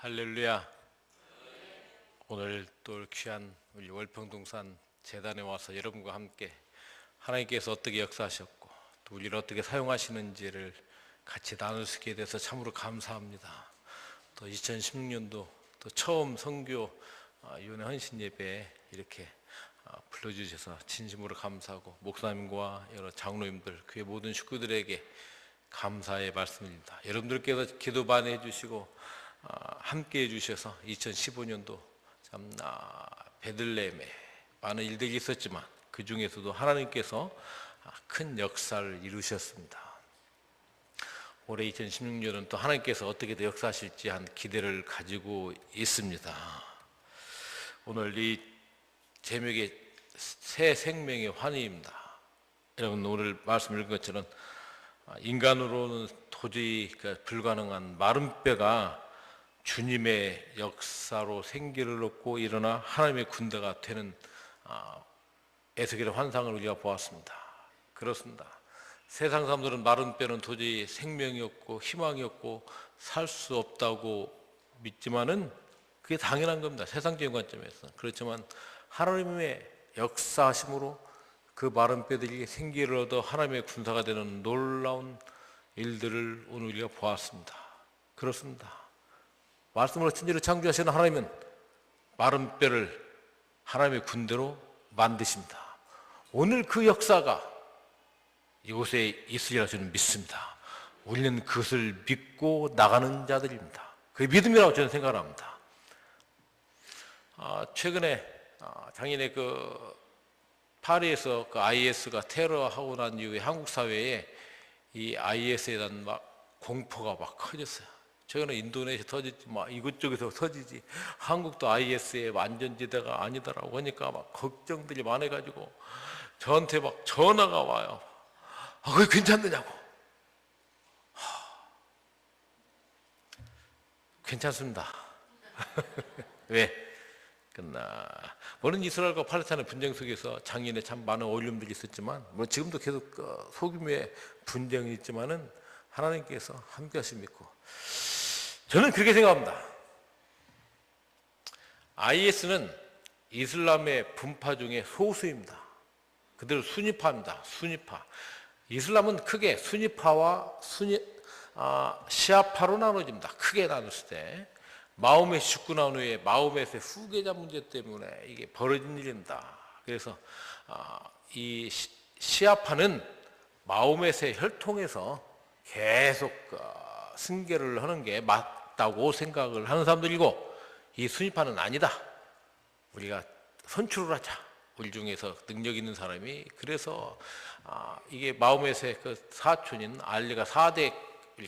할렐루야. 오늘 또 귀한 우리 월평동산 재단에 와서 여러분과 함께 하나님께서 어떻게 역사하셨고 또 우리를 어떻게 사용하시는지를 같이 나눌 수 있게 돼서 참으로 감사합니다. 또 2016년도 또 처음 선교 유은혜 헌신 예배에 이렇게 아, 불러주셔서 진심으로 감사하고 목사님과 여러 장로님들 교회 모든 식구들에게 감사의 말씀입니다. 여러분들께서 기도 많이 해주시고 아, 함께 해주셔서 2015년도 참 아, 베들레헴에 많은 일들이 있었지만 그 중에서도 하나님께서 아, 큰 역사를 이루셨습니다. 올해 2016년은 또 하나님께서 어떻게 더 역사하실지 한 기대를 가지고 있습니다. 오늘 이 제목이 새 생명의 환희입니다. 여러분 오늘 말씀 읽은 것처럼 인간으로는 도저히 그 불가능한 마른 뼈가 주님의 역사로 생기를 얻고 일어나 하나님의 군대가 되는 아, 에스겔의 환상을 우리가 보았습니다. 그렇습니다. 세상 사람들은 마른 뼈는 도저히 생명이 없고 희망이 없고 살 수 없다고 믿지만은 그게 당연한 겁니다. 세상적인 관점에서. 그렇지만 하나님의 역사하심으로 그 마른 뼈들이 생기를 얻어 하나님의 군사가 되는 놀라운 일들을 오늘 우리가 보았습니다. 그렇습니다. 말씀으로 천지를 창조하시는 하나님은 마른 뼈를 하나님의 군대로 만드십니다. 오늘 그 역사가 이곳에 있으리라 저는 믿습니다. 우리는 그것을 믿고 나가는 자들입니다. 그 믿음이라고 저는 생각을 합니다. 아, 최근에 아, 작년에 그 파리에서 그 IS가 테러하고 난 이후에 한국 사회에 이 IS에 대한 막 공포가 막 커졌어요. 최근에 인도네시아 터지지, 막 이곳저곳에서 터지지. 한국도 IS의 완전지대가 아니다라고 하니까 막 걱정들이 많아가지고 저한테 막 전화가 와요. 아, 그게 괜찮느냐고. 하, 괜찮습니다. 왜? 끝나. 물론 이스라엘과 팔레스타인의 분쟁 속에서 장인의 참 많은 어려움들이 있었지만, 뭐 지금도 계속 그 소규모의 분쟁이 있지만은 하나님께서 함께 하심 믿고 저는 그렇게 생각합니다. IS는 이슬람의 분파 중에 소수입니다. 그대로 순위파입니다. 순위파. 이슬람은 크게 순위파와 순위 아, 시아파로 나눠집니다. 크게 나눴을 때 마음의 죽고 난 후에 마음에서 후계자 문제 때문에 이게 벌어진 일입니다. 그래서 아, 이 시아파는 마음에서 혈통에서 계속 어, 승계를 하는 게 맞 다고 생각을 하는 사람들이고 이 순위파는 아니다. 우리가 선출을 하자. 우리 중에서 능력 있는 사람이 그래서 아, 이게 마음에서의 그 사촌인 알리가 4대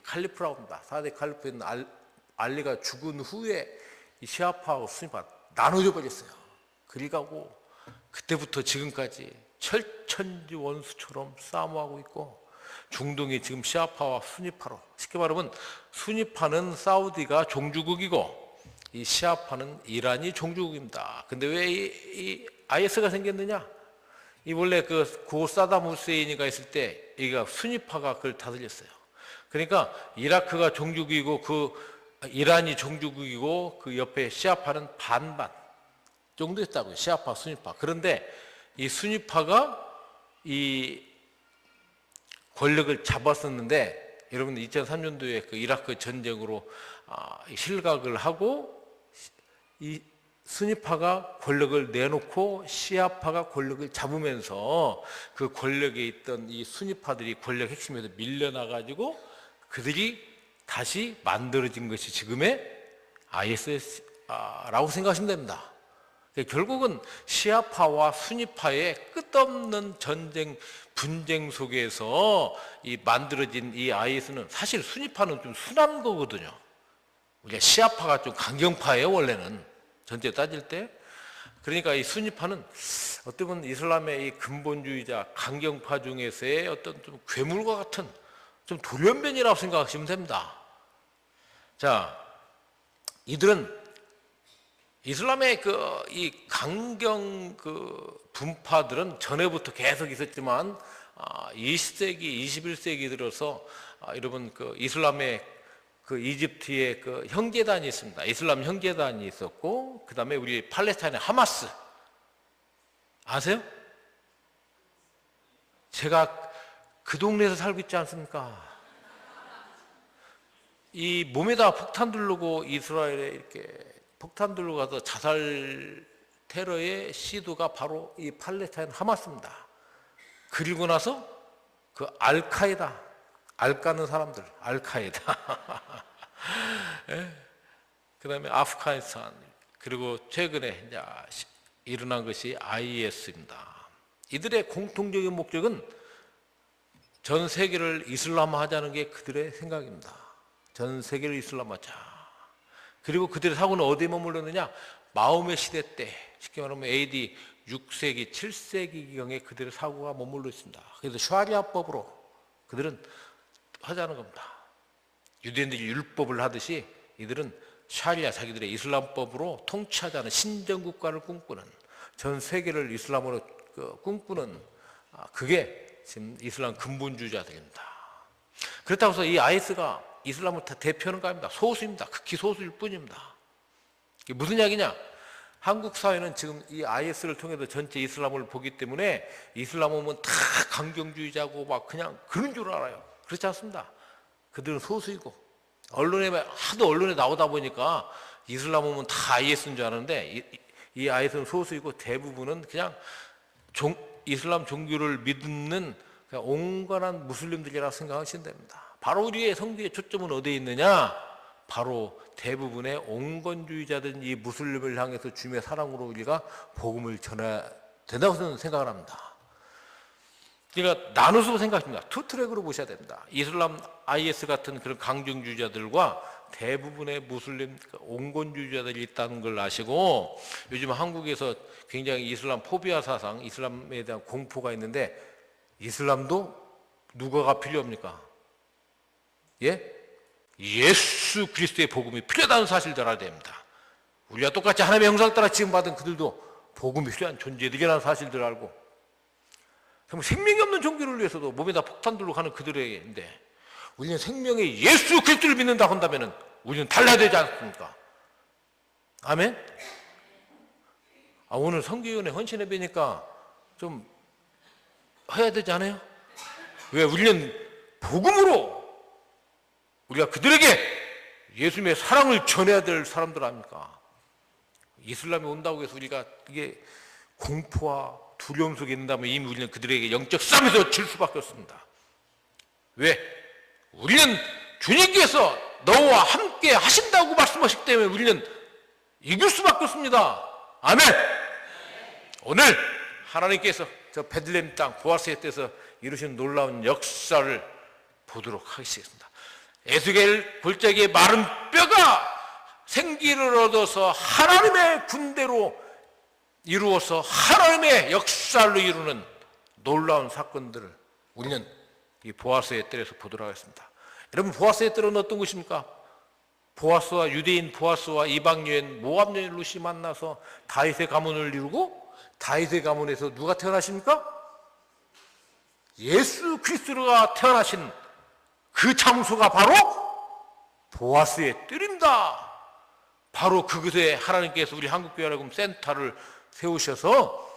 칼리프라고 합니다. 4대 칼리프인 알, 알리가 죽은 후에 이 시아파하고 순위파 나눠져 버렸어요. 그리 가고 그때부터 지금까지 철천지 원수처럼 싸움하고 있고 중동이 지금 시아파와 순위파로 쉽게 말하면 순위파는 사우디가 종주국이고 이 시아파는 이란이 종주국입니다. 근데 왜 이, 이 IS가 생겼느냐? 이 원래 그 고 사담 후세인이가 있을 때 이가 순위파가 그걸 다스렸어요. 그러니까 이라크가 종주국이고 그 이란이 종주국이고 그 옆에 시아파는 반반 정도 였다고요. 시아파, 순위파. 그런데 이 순위파가 이 권력을 잡았었는데 여러분 2003년도에 그 이라크 전쟁으로 아, 실각을 하고 이 순위파가 권력을 내놓고 시아파가 권력을 잡으면서 그 권력에 있던 이 순위파들이 권력 핵심에서 밀려나가지고 그들이 다시 만들어진 것이 지금의 IS라고 생각하시면 됩니다. 결국은 시아파와 순위파의 끝없는 전쟁 분쟁 속에서 이 만들어진 이 IS는 사실 순위파는 좀 순한 거거든요. 우리가 시아파가 좀 강경파예요 원래는 전체 따질 때. 그러니까 이 순위파는 어떻게 보면 이슬람의 이 근본주의자 강경파 중에서의 어떤 좀 괴물과 같은 좀 돌연변이라고 생각하시면 됩니다. 자, 이들은 이슬람의 그 이 강경 그 분파들은 전에부터 계속 있었지만 20세기, 아, 21세기 들어서 아, 여러분 그 이슬람의 그 이집트의 그 형제단이 있습니다. 이슬람 형제단이 있었고 그 다음에 우리 팔레스타인의 하마스 아세요? 제가 그 동네에서 살고 있지 않습니까? 이 몸에다 폭탄 두르고 이스라엘에 이렇게 폭탄 두르고 가서 자살 테러의 시도가 바로 이 팔레스타인 하마스입니다. 그리고 나서 그 알카에다 알까는 사람들 알카에다 예? 그 다음에 아프가니스탄 그리고 최근에 이제 일어난 것이 IS입니다. 이들의 공통적인 목적은 전 세계를 이슬람화하자는 게 그들의 생각입니다. 전 세계를 이슬람화하자. 그리고 그들의 사고는 어디에 머물렀느냐? 마음의 시대 때, 쉽게 말하면 AD 6세기, 7세기경에 그들의 사고가 머물러 있습니다. 그래서 슈아리아법으로 그들은 하자는 겁니다. 유대인들이 율법을 하듯이 이들은 샤리아 자기들의 이슬람법으로 통치하자는 신정 국가를 꿈꾸는 전 세계를 이슬람으로 그 꿈꾸는 아, 그게 지금 이슬람 근본주의자들입니다. 그렇다고 해서 이 IS가 이슬람을 다 대표하는 거 아닙니다. 소수입니다. 극히 소수일 뿐입니다. 이게 무슨 이야기냐? 한국 사회는 지금 이 IS를 통해서 전체 이슬람을 보기 때문에 이슬람 오면 다 강경주의자고 막 그냥 그런 줄 알아요. 그렇지 않습니다. 그들은 소수이고 언론에 하도 언론에 나오다 보니까 이슬람 오면 다 IS인 줄 아는데 이, 이 IS는 소수이고 대부분은 그냥 종, 이슬람 종교를 믿는 온건한 무슬림들이라고 생각하시면 됩니다. 바로 우리의 성교의 초점은 어디에 있느냐? 바로 대부분의 온건주의자든 이 무슬림을 향해서 주님의 사랑으로 우리가 복음을 전해야 된다고 저는 생각을 합니다. 그러니까 나눠서 생각합니다. 투 트랙으로 보셔야 됩니다. 이슬람 IS 같은 그런 강경주의자들과 대부분의 무슬림 그 온건주의자들이 있다는 걸 아시고 요즘 한국에서 굉장히 이슬람 포비아 사상, 이슬람에 대한 공포가 있는데 이슬람도 누가가 필요합니까? 예? 예수 그리스도의 복음이 필요하다는 사실들 알아야 됩니다. 우리와 똑같이 하나님의 형상을 따라 지음받은 그들도 복음이 필요한 존재들이라는 사실들을 알고 정말 생명이 없는 종교를 위해서도 몸에다 폭탄 들고 가는 그들에게인데 우리는 생명의 예수 그리스도를 믿는다 한다면 우리는 달라야 되지 않습니까? 아멘? 아, 오늘 성교위원회 헌신해 뵈니까 좀 해야 되지 않아요? 왜? 우리는 복음으로 우리가 그들에게 예수님의 사랑을 전해야 될 사람들 아닙니까? 이슬람이 온다고 해서 우리가 이게 공포와 두려움 속에 있는다면 이미 우리는 그들에게 영적 싸움에서 질 수밖에 없습니다. 왜? 우리는 주님께서 너와 함께 하신다고 말씀하시기 때문에 우리는 이길 수밖에 없습니다. 아멘! 오늘 하나님께서 저 베들레헴 땅 보아스의 때서 이루신 놀라운 역사를 보도록 하겠습니다. 에스겔 골짜기의 마른 뼈가 생기를 얻어서 하나님의 군대로 이루어서 하나님의 역사를 이루는 놀라운 사건들을 우리는 이 보아스의 뜰에서 보도록 하겠습니다. 여러분 보아스의 뜰은 어떤 곳입니까? 보아스와 유대인 보아스와 이방 여인 모압 여인 루시 만나서 다윗의 가문을 이루고 다윗의 가문에서 누가 태어나십니까? 예수 그리스도가 태어나신 그 장소가 바로 보아스의 뜰입니다. 바로 그곳에 하나님께서 우리 한국교회라금 센터를 세우셔서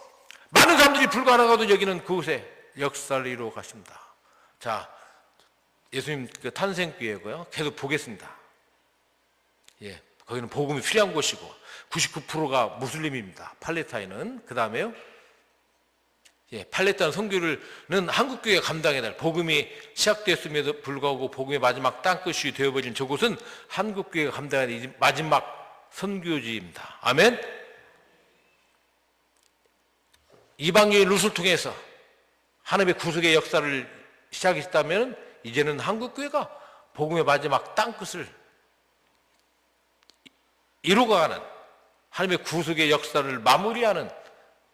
많은 사람들이 불가능하도 여기는 그곳에 역사를 이루어 가십니다. 자, 예수님 그 탄생교회고요. 계속 보겠습니다. 예, 거기는 복음이 필요한 곳이고 99%가 무슬림입니다. 팔레타인은 그 다음에요. 예, 팔레타인 선교를는 한국 교회가 감당해야 될 복음이 시작됐음에도 불구하고 복음의 마지막 땅끝이 되어버린 저곳은 한국 교회가 감당해야 될 마지막 선교지입니다. 아멘. 이방인 루스를 통해서 하나님의 구속의 역사를 시작했다면 이제는 한국 교회가 복음의 마지막 땅끝을 이루어가는 하나님의 구속의 역사를 마무리하는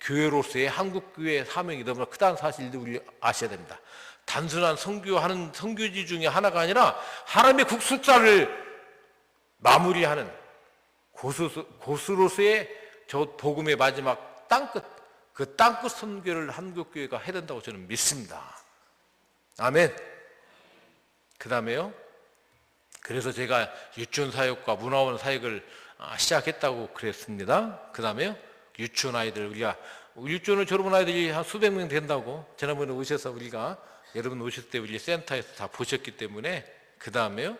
교회로서의 한국 교회의 사명이 너무나 크다는 사실도 우리 아셔야 됩니다. 단순한 선교하는 선교지 중에 하나가 아니라 하나님의 국수자를 마무리하는 고수 로서의 저 복음의 마지막 땅끝 그 땅끝 선교를 한국 교회가 해야 된다고 저는 믿습니다. 아멘. 그 다음에요. 그래서 제가 유치원 사역과 문화원 사역을 아, 시작했다고 그랬습니다. 그 다음에요. 유치원 아이들 우리가 유치원을 졸업한 아이들이 한 수백 명 된다고 지난번에 오셔서 우리가 여러분 오실 때 우리 센터에서 다 보셨기 때문에 그 다음에요.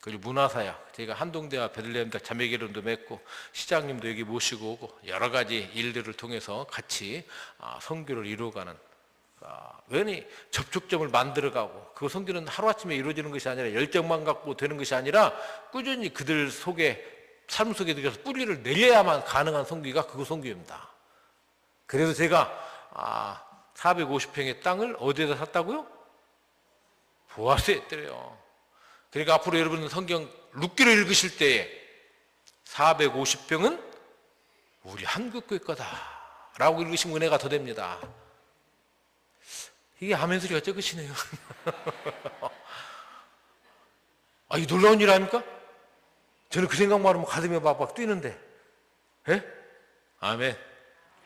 그리고 문화사역 저희가 한동대와 베들레헴대 자매기론도 맺고 시장님도 여기 모시고 오고 여러 가지 일들을 통해서 같이 아, 선교를 이루어가는 아, 왠히 접촉점을 만들어가고 그 선교는 하루아침에 이루어지는 것이 아니라 열정만 갖고 되는 것이 아니라 꾸준히 그들 속에 삶 속에 들여서 뿌리를 내려야만 가능한 선교가 그거 선교입니다. 그래서 제가 아, 450평의 땅을 어디에다 샀다고요? 보아스에 했더래요. 그러니까 앞으로 여러분 성경 룻기로 읽으실 때에 450병은 우리 한국교회 거다라고 읽으시면 은혜가 더 됩니다. 이게 아멘 소리가 적으시네요. 아, 이 놀라운 일 아닙니까? 저는 그 생각만 하면 가슴이 막막 뛰는데. 예? 아멘.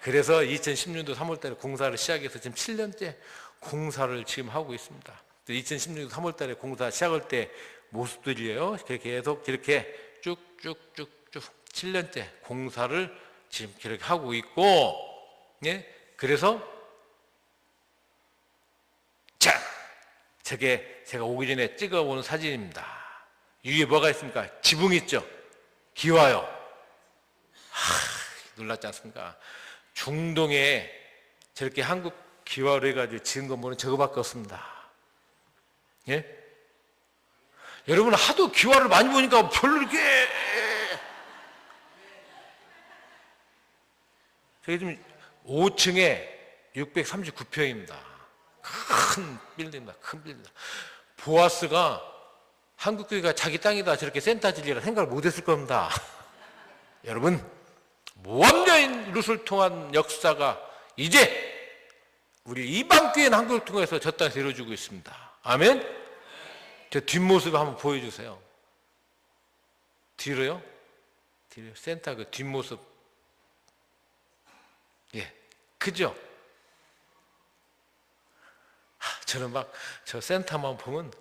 그래서 2016년도 3월 달에 공사를 시작해서 지금 7년째 공사를 지금 하고 있습니다. 2016년 3월 달에 공사 시작할 때 모습들이에요. 계속 이렇게 쭉쭉쭉쭉 7년째 공사를 지금 이렇게 하고 있고, 예? 그래서 자, 저게 제가 오기 전에 찍어온 사진입니다. 위에 뭐가 있습니까? 지붕 있죠? 기와요. 하, 놀랐지 않습니까? 중동에 저렇게 한국 기와로 해가지고 지은 건 뭐는 저거밖에 없습니다. 예? 여러분 하도 기와를 많이 보니까 별로 이렇게 저기 지금 5층에 639평입니다. 큰 빌딩입니다. 큰 빌딩. 보아스가 한국교회가 자기 땅이다 저렇게 센터 질리라 생각을 못했을 겁니다. 여러분 모함여인 룻을 통한 역사가 이제 우리 이방교회는 한국을 통해서 저 땅에서 이루어지고 있습니다. 아멘. 저 뒷모습 한번 보여주세요. 뒤로요? 뒤로 센터 그 뒷모습. 예, 그죠? 하, 저는 막 저 센터만 보면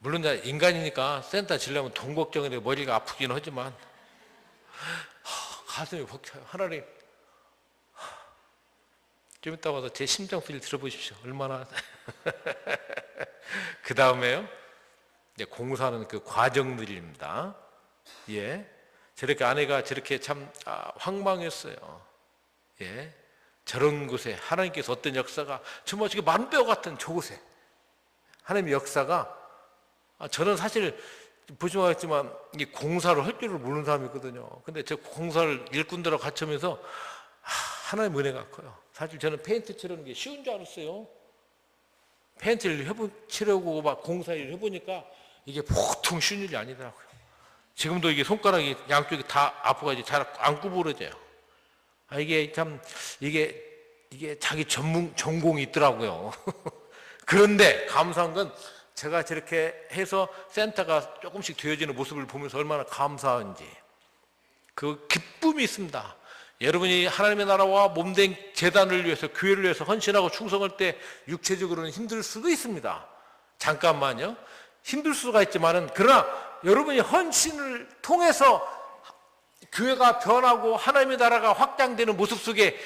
물론 나 인간이니까 센터 지려면 돈 걱정인데 머리가 아프긴 하지만 하, 가슴이 벅차요. 하나님 하, 좀 이따 와서 제 심장 소리 들어보십시오. 얼마나 그 다음에요. 이제 공사하는 그 과정들입니다. 예. 저렇게 아내가 저렇게 참 아, 황망했어요. 예. 저런 곳에 하나님께서 어떤 역사가 지금 만배와 같은 저곳에 하나님의 역사가 아, 저는 사실 보시면 알겠지만 이 공사를 할 줄을 모르는 사람이거든요. 근데 저 공사를 일꾼들하고 같이 하면서 아, 하나님의 은혜가 커요. 사실 저는 페인트 칠하는 게 쉬운 줄 알았어요. 페인트를 해보, 칠하고 막 공사 일을 해보니까 이게 보통 쉬운 일이 아니더라고요. 지금도 이게 손가락이 양쪽이 다 아프가지고 잘 안 구부러져요. 아, 이게 참, 이게, 이게 자기 전문, 전공이 있더라고요. 그런데 감사한 건 제가 저렇게 해서 센터가 조금씩 되어지는 모습을 보면서 얼마나 감사한지 그 기쁨이 있습니다. 여러분이 하나님의 나라와 몸된 재단을 위해서 교회를 위해서 헌신하고 충성할 때 육체적으로는 힘들 수도 있습니다. 잠깐만요. 힘들 수가 있지만은 그러나 여러분이 헌신을 통해서 교회가 변하고 하나님의 나라가 확장되는 모습 속에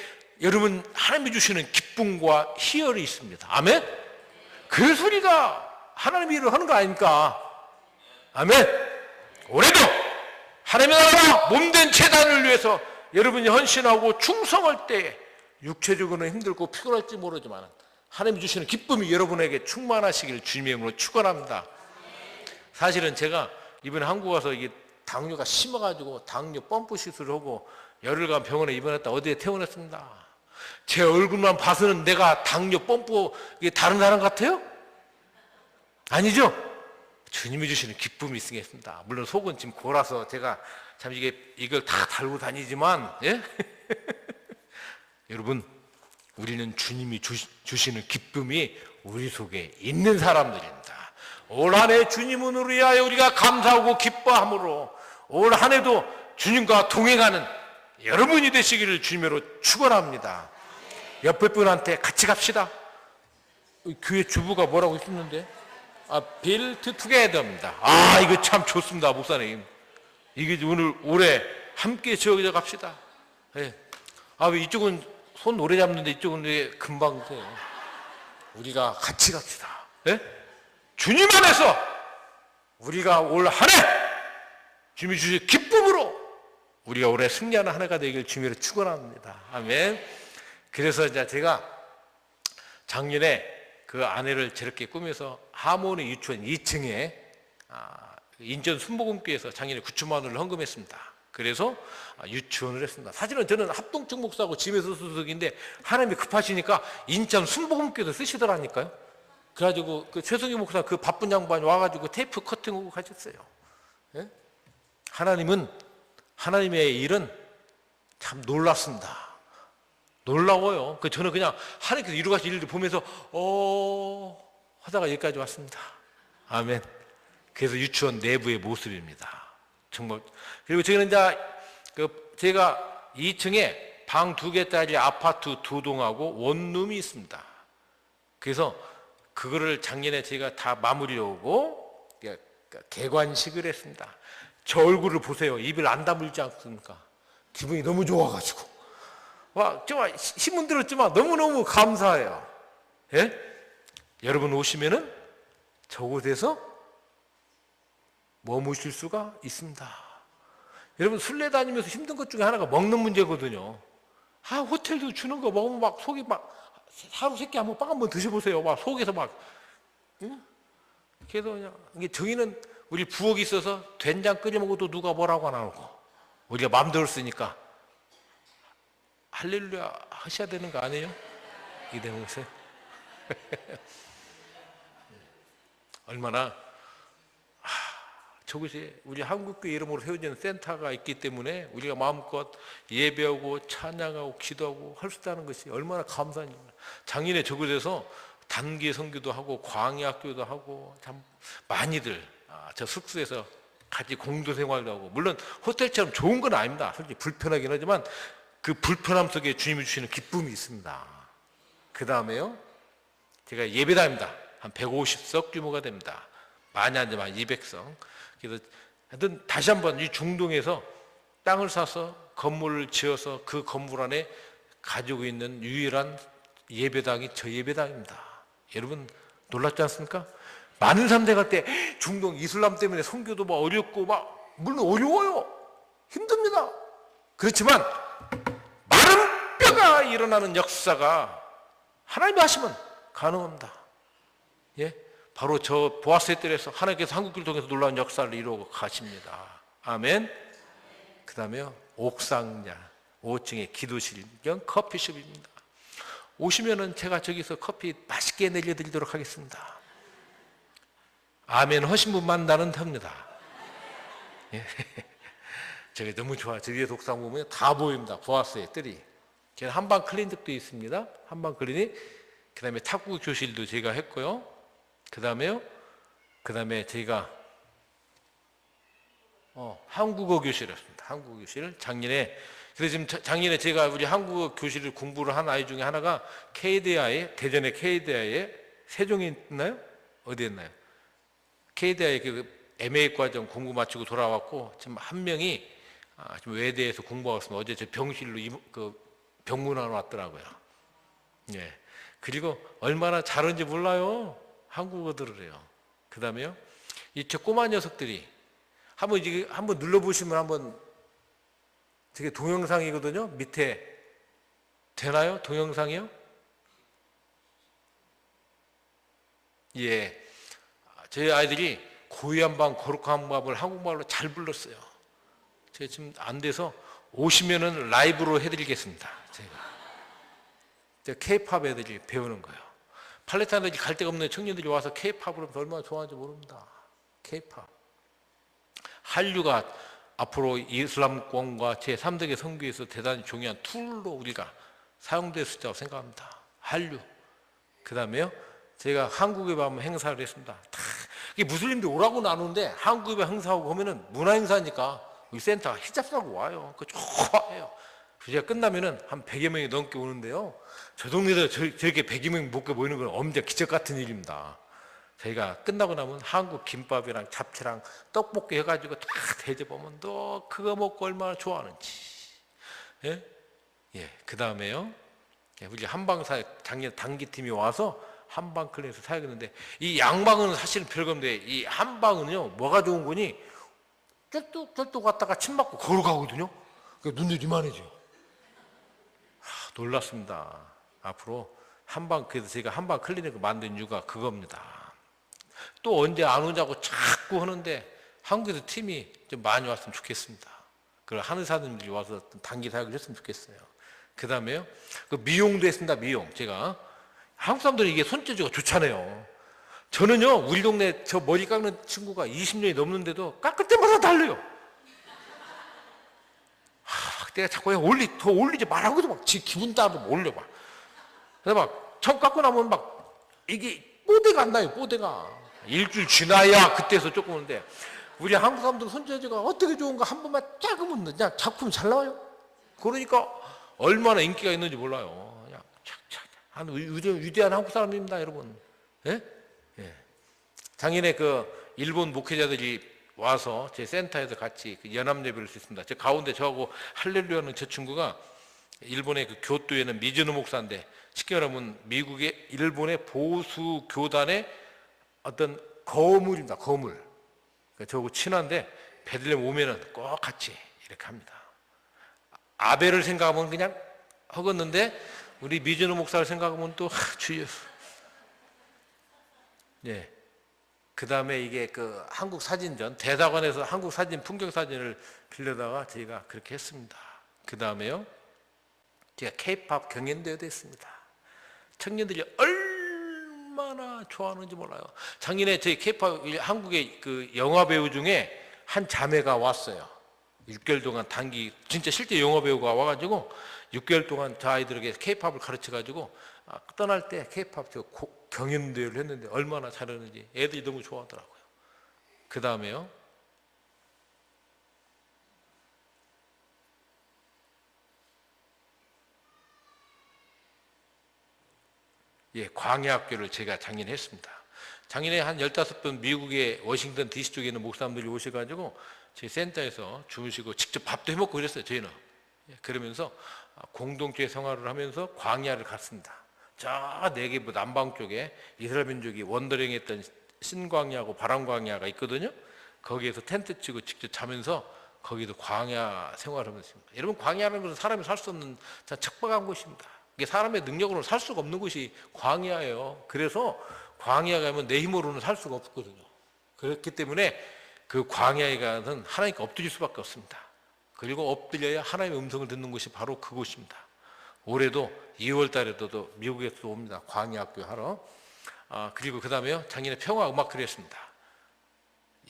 여러분 하나님이 주시는 기쁨과 희열이 있습니다. 아멘. 그 소리가 하나님의 일을 하는 거 아닙니까? 아멘. 올해도 하나님의 나라 몸된 재단을 위해서 여러분이 헌신하고 충성할 때 육체적으로는 힘들고 피곤할지 모르지만 하나님이 주시는 기쁨이 여러분에게 충만하시길 주님의 이름으로 축원합니다. 사실은 제가 이번에 한국 와서 이게 당뇨가 심해가지고 당뇨 펌프 시술을 하고 열흘간 병원에 입원했다 어디에 퇴원했습니다. 제 얼굴만 봐서는 내가 당뇨 펌프 이게 다른 사람 같아요? 아니죠? 주님이 주시는 기쁨이 있겠습니다. 물론 속은 지금 골아서 제가 참 이게 이걸 다 달고 다니지만 예? 여러분 우리는 주님이 주, 시 는 기쁨이 우리 속에 있는 사람들입니다. 올 한 해 주님을 위하여 우리가 감사하고 기뻐함으로 올 한 해도 주님과 동행하는 여러분이 되시기를 주님으로 축원합니다. 옆에 분한테 같이 갑시다. 교회 주부가 뭐라고 했었는데? 아, 빌트 투게더입니다. 아, 이거 참 좋습니다, 목사님. 이게 오늘 올해 함께 지어져 갑시다. 예. 아, 왜 이쪽은 손 오래 잡는데 이쪽은 왜 금방 돼요? 우리가 같이 갑시다. 예? 주님 안에서 우리가 올 한 해 주님이 주신 기쁨으로 우리가 올해 승리하는 한 해가 되길 주님으로 축원합니다. 아멘. 그래서 이제 제가 작년에 그 아내를 저렇게 꾸며서 하모니 유치원 2층에 아, 인천 순복음교에서 작년에 9천만 원을 헌금했습니다. 그래서 아, 유치원을 했습니다. 사실은 저는 합동측 목사고 집에서 소속인데 하나님이 급하시니까 인천 순복음교에서 쓰시더라니까요. 그래가지고 그 최성희 목사 그 바쁜 양반이 와가지고 테이프 커팅하고 가셨어요. 예? 하나님은 하나님의 일은 참 놀랐습니다. 놀라워요. 그 저는 그냥 하나님께서 이루가신 일을 보면서 어 하다가 여기까지 왔습니다. 아멘. 그래서 유치원 내부의 모습입니다. 정말 그리고 저희는 이제 그 제가 2층에 방 두 개짜리 아파트 두 동하고 원룸이 있습니다. 그래서 그거를 작년에 제가 다 마무리하고 개관식을 했습니다. 저 얼굴을 보세요. 입을 안 다물지 않습니까? 기분이 너무 좋아가지고. 와, 정말 신문 들었지만 너무너무 감사해요. 예? 여러분 오시면은 저곳에서 머무실 수가 있습니다. 여러분 술래 다니면서 힘든 것 중에 하나가 먹는 문제거든요. 아, 호텔도 주는 거 먹으면 막 속이 막 하루 세끼 한번 빵 한번 드셔보세요. 막 속에서 막. 응? 그래서 그냥 이게 저희는 우리 부엌이 있어서 된장 끓여 먹어도 누가 뭐라고 안 하고 우리가 마음대로 쓰니까 할렐루야 하셔야 되는 거 아니에요? 이대목세 얼마나 아, 저곳에 우리 한국교회 이름으로 세워지는 센터가 있기 때문에 우리가 마음껏 예배하고 찬양하고 기도하고 할 수 있다는 것이 얼마나 감사한 일입니다. 작년에 저곳에서 단기 선교도 하고 광야학교도 하고 참 많이들 아, 저 숙소에서 같이 공동 생활도 하고 물론 호텔처럼 좋은 건 아닙니다. 솔직히 불편하긴 하지만 그 불편함 속에 주님이 주시는 기쁨이 있습니다. 그 다음에요. 제가 예배당입니다. 한 150석 규모가 됩니다. 많이 안 되면 200석. 그래서 하여튼 다시 한번 이 중동에서 땅을 사서 건물을 지어서 그 건물 안에 가지고 있는 유일한 예배당이 저 예배당입니다. 여러분 놀랍지 않습니까? 많은 사람들 갈때 중동 이슬람 때문에 선교도 막 어렵고 막 물론 어려워요. 힘듭니다. 그렇지만 마른 뼈가 일어나는 역사가 하나님이 하시면 가능합니다. 예? 바로 저 보아스의 뜰에서 하나님께서 한국을 통해서 놀라운 역사를 이루고 가십니다. 아멘. 그 다음에 옥상nhà 5층에 기도실 겸 커피숍입니다. 오시면은 제가 저기서 커피 맛있게 내려드리도록 하겠습니다. 아멘 하신 분만 나는 합니다. 예. 제가 너무 좋아. 저 위에 독상 보면 다 보입니다. 보았어요, 뜰이. 제가 한방 클리닉도 있습니다. 한방 클리닉. 그 다음에 탁구 교실도 제가 했고요. 그 다음에요. 그 다음에 제가 어, 한국어 교실이었습니다. 한국어 교실. 작년에 그래서 지금 작년에 제가 우리 한국어 교실을 공부를 한 아이 중에 하나가 KDI에 대전의 KDI에 세종에 있나요? 어디에 있나요? KDI 그 MA 과정 공부 마치고 돌아왔고 지금 한 명이 아, 지금 외대에서 공부하고 있습니다. 어제 제 병실로 이, 그 병문안 왔더라고요. 예. 그리고 얼마나 잘하는지 몰라요. 한국어들을 해요. 그 다음에요. 이 저 꼬마 녀석들이 한번 이제 한번 눌러보시면 한번 되게 동영상이거든요. 밑에 되나요? 동영상이요? 예. 저희 아이들이 고유한 방, 거룩한 밥을 한국말로 잘 불렀어요. 제가 지금 안 돼서 오시면은 라이브로 해드리겠습니다. 제가. 제가 케이팝 애들이 배우는 거예요. 팔레타인들이 갈 데가 없는 청년들이 와서 케이팝을 얼마나 좋아하는지 모릅니다. 케이팝. 한류가 앞으로 이슬람권과 제3세계 선교에서 대단히 중요한 툴로 우리가 사용될 수 있다고 생각합니다. 한류. 그 다음에요. 제가 한국에 가면 행사를 했습니다. 다 이게 무슬림들 오라고 나누는데 한국에 행사하고 보면은 문화 행사니까 우리 센터가 히잡 사고 와요. 그 좋아해요. 제가 끝나면은 한 100여 명이 넘게 오는데요. 저 동네에서 저, 저렇게 100여 명 못게 모이는 건 엄청 기적 같은 일입니다. 저희가 끝나고 나면 한국 김밥이랑 잡채랑 떡볶이 해가지고 딱 대접하면 너 그거 먹고 얼마나 좋아하는지. 예? 예. 그 다음에요. 예, 우리 한방사 작년 단기팀이 와서 한방 클래스 사야겠는데 이 양방은 사실 별건데 이 한방은요 뭐가 좋은 거니 쩔뚝 쩔뚝 갔다가 침 맞고 거울 가거든요. 그 눈들이 이만해져. 하, 놀랐습니다. 앞으로 한방 그래서 제가 한방 클리닉을 만든 이유가 그겁니다. 또 언제 안 오자고 자꾸 하는데 한국에서 팀이 좀 많이 왔으면 좋겠습니다. 그 한의사님들이 와서 단기 사역을 했으면 좋겠어요. 그 다음에요. 그 미용도 했습니다. 미용. 제가 한국 사람들이 이게 손재주가 좋잖아요. 저는요, 우리 동네 저 머리 깎는 친구가 20년이 넘는데도 깎을 때마다 달려요. 하, 내가 자꾸 올리, 더 올리지 말라고도 막지 기분 따로 올려 막. 그래서 막, 처음 깎고 나면 막, 이게 뽀대가 안 나요, 뽀대가. 일주일 지나야 그때서 조금 오는데, 우리 한국 사람들 손재주가 어떻게 좋은가 한 번만 작으면 그냥 작품 잘 나와요. 그러니까 얼마나 인기가 있는지 몰라요. 그냥 착착. 한 위대, 위대한 한국 사람입니다, 여러분. 예? 예. 작년에 그 일본 목회자들이 와서 제 센터에서 같이 그 연합 예배를 했습니다. 제 가운데 저하고 할렐루야는 저 친구가 일본의 그 교토에는 미즈노 목사인데 쉽게 말하면 미국의 일본의 보수 교단의 어떤 거물입니다. 거물. 그러니까 저하고 친한데 베들레헴 오면은 꼭 같이 이렇게 합니다. 아벨을 생각하면 그냥 허겄는데 우리 미즈노 목사를 생각하면 또 하, 주여. 예. 그 다음에 이게 그 한국 사진전 대사관에서 한국 사진 풍경 사진을 빌려다가 저희가 그렇게 했습니다. 그 다음에요. 제가 케이팝 경연대회도 했습니다. 청년들이 얼마나 좋아하는지 몰라요. 작년에 저희 케이팝 한국의 그 영화 배우 중에 한 자매가 왔어요. 6개월 동안 단기 진짜 실제 영화 배우가 와가지고 6개월 동안 저 아이들에게 케이팝을 가르쳐가지고 아, 떠날 때 고- 경연대회를 했는데 얼마나 잘하는지 애들이 너무 좋아하더라고요. 그 다음에요. 예, 광야학교를 제가 작년에 했습니다. 작년에 한 15분 미국의 워싱턴 DC 쪽에 있는 목사님들이 오셔가지고 저희 센터에서 주무시고 직접 밥도 해먹고 그랬어요, 저희는. 예, 그러면서 공동체 생활을 하면서 광야를 갔습니다. 저 네개부 남방 쪽에 이스라엘 민족이 원더링 했던 신광야하고 바람광야가 있거든요. 거기에서 텐트 치고 직접 자면서 거기도 광야 생활을 하면서 있습니다. 여러분 광야라는 것은 사람이 살 수 없는 참 척박한 곳입니다. 이게 사람의 능력으로 살 수가 없는 곳이 광야예요. 그래서 광야 가면 내 힘으로는 살 수가 없거든요. 그렇기 때문에 그 광야에 가는 하나님께 엎드릴 수밖에 없습니다. 그리고 엎드려야 하나님의 음성을 듣는 곳이 바로 그곳입니다. 올해도 2월 달에도 미국에서 옵니다. 광야학교 하러. 아, 그리고 그 다음에요. 작년에 평화 음악회를 했습니다.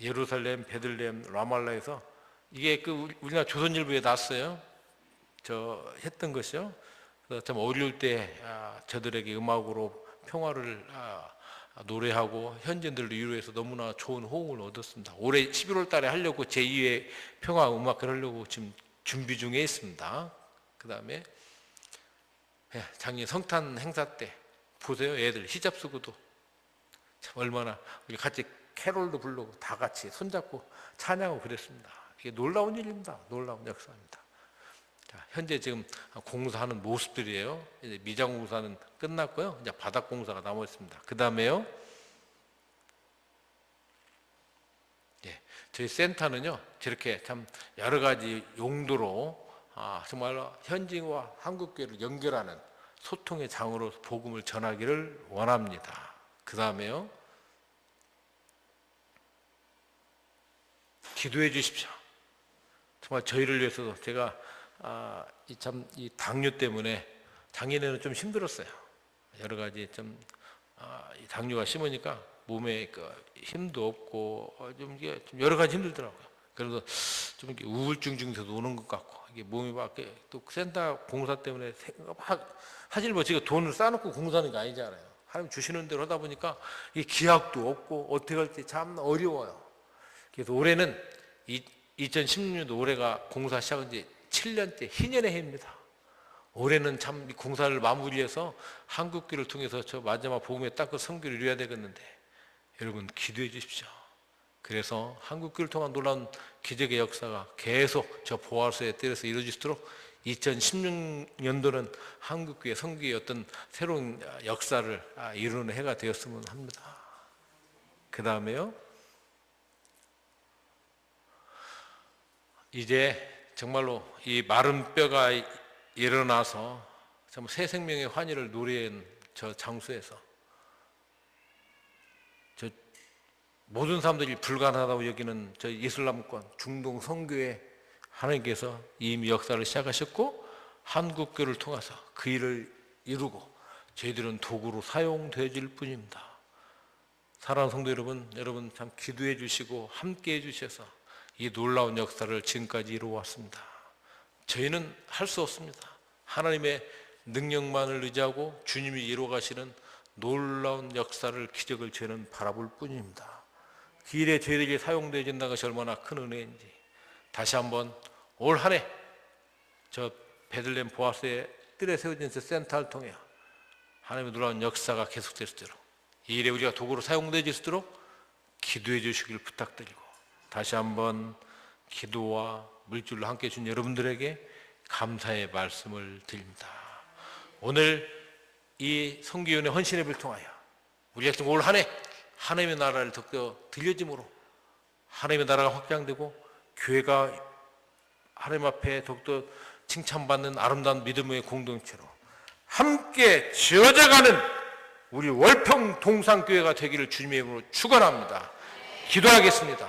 예루살렘, 베들레헴, 라말라에서 이게 그 우리- 우리나라 조선일보에 났어요. 저 했던 것이요. 그래서 참 어려울 때 아, 저들에게 음악으로 평화를 아, 노래하고 현지인들도 위로해서 너무나 좋은 호응을 얻었습니다. 올해 11월 달에 하려고 제2회 평화 음악회를 하려고 지금 준비 중에 있습니다. 그 다음에 예, 작년 성탄 행사 때 보세요. 애들 히잡 쓰고도 참 얼마나 우리 같이 캐롤도 부르고 다 같이 손잡고 찬양하고 그랬습니다. 이게 놀라운 일입니다. 놀라운 역사입니다. 자, 현재 지금 공사하는 모습들이에요. 이제 미장 공사는 끝났고요. 이제 바닥 공사가 남아 있습니다. 그 다음에요. 예, 저희 센터는요, 저렇게 참 여러 가지 용도로 아, 정말로 현지와 한국교회를 연결하는 소통의 장으로 복음을 전하기를 원합니다. 그 다음에요. 기도해 주십시오. 정말 저희를 위해서도 제가 아, 이 참 이 당뇨 때문에 작년에는 좀 힘들었어요. 여러 가지 좀, 아, 이 당뇨가 심으니까 몸에 그 힘도 없고 어, 좀좀 여러 가지 힘들더라고요. 그래서 좀 이렇게 우울증 증세도 오는 것 같고 이게 몸이 막 이렇게 또 센터 공사 때문에 막 사실 뭐 제가 돈을 쌓아놓고 공사하는 게 아니잖아요. 하나님 주시는 대로 하다 보니까 이게 기약도 없고 어떻게 할지 참 어려워요. 그래서 올해는 이, 2016년도 올해가 공사 시작한 지 7년째 희년의 해입니다. 올해는 참이 공사를 마무리해서 한국교를 통해서 저 마지막 복음의 땅끝 성교를 이루어야 되겠는데 여러분 기도해 주십시오. 그래서 한국교를 통한 놀라운 기적의 역사가 계속 저 보아서에 때려서 이루어질 수 있도록 2016년도는 한국교회 성교의 어떤 새로운 역사를 아, 이루는 해가 되었으면 합니다. 그 다음에요. 이제 정말로 이 마른 뼈가 일어나서 정말 새 생명의 환희를 누리는 저 장소에서 저 모든 사람들이 불가능하다고 여기는 저 이슬람권 중동 성교회 하나님께서 이미 역사를 시작하셨고 한국교를 통해서 그 일을 이루고 저희들은 도구로 사용되어질 뿐입니다. 사랑하는 성도 여러분, 여러분 참 기도해 주시고 함께 해 주셔서 이 놀라운 역사를 지금까지 이루어 왔습니다. 저희는 할 수 없습니다. 하나님의 능력만을 의지하고 주님이 이루어 가시는 놀라운 역사를 기적을 저희는 바라볼 뿐입니다. 그 일에 저희들이 사용되어진다는 것이 얼마나 큰 은혜인지 다시 한번 올 한 해 저 베들렘 보아스의 뜰에 세워진 저 센터를 통해 하나님의 놀라운 역사가 계속될 수 있도록 이 일에 우리가 도구로 사용될 수 있도록 기도해 주시길 부탁드리고 다시 한번 기도와 물질로 함께 해준 여러분들에게 감사의 말씀을 드립니다. 오늘 이 성기원의 헌신회를 통하여 우리가 지금 올 한해 하나님의 나라를 더욱더 들려짐으로 하나님의 나라가 확장되고 교회가 하나님 앞에 더욱더 칭찬받는 아름다운 믿음의 공동체로 함께 지어져가는 우리 월평 동산교회가 되기를 주님의 이름으로 축원합니다. 기도하겠습니다.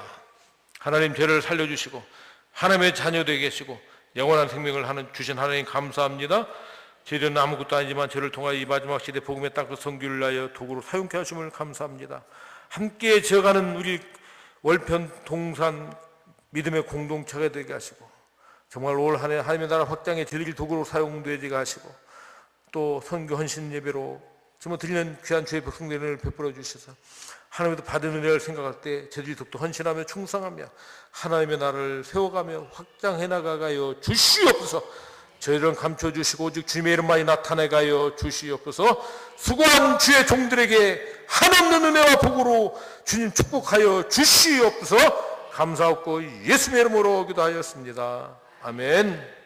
하나님 저를 살려주시고 하나님의 자녀 되게 계시고 영원한 생명을 하는 주신 하나님 감사합니다. 저희들은 아무것도 아니지만 저를 통하여 이 마지막 시대 복음의 땅그 성교를 위하여 도구로 사용케 하심을 감사합니다. 함께 지어가는 우리 월편 동산 믿음의 공동체가 되게 하시고 정말 올 한해 하나님의 나라 확장에 저희들 도구로 사용되게 하시고 또 선교 헌신 예배로 정말 드리는 귀한 주의 백성들을 베풀어 주셔서 하나님도 받은 은혜를 생각할 때 저들이 더욱더 헌신하며 충성하며 하나님의 나라를 세워가며 확장해 나가가요 주시옵소서 저희를 감춰주시고 오직 주님의 이름만이 나타내가요 주시옵소서. 수고한 주의 종들에게 한없는 은혜와 복으로 주님 축복하여 주시옵소서. 감사하고 예수님의 이름으로 기도하였습니다. 아멘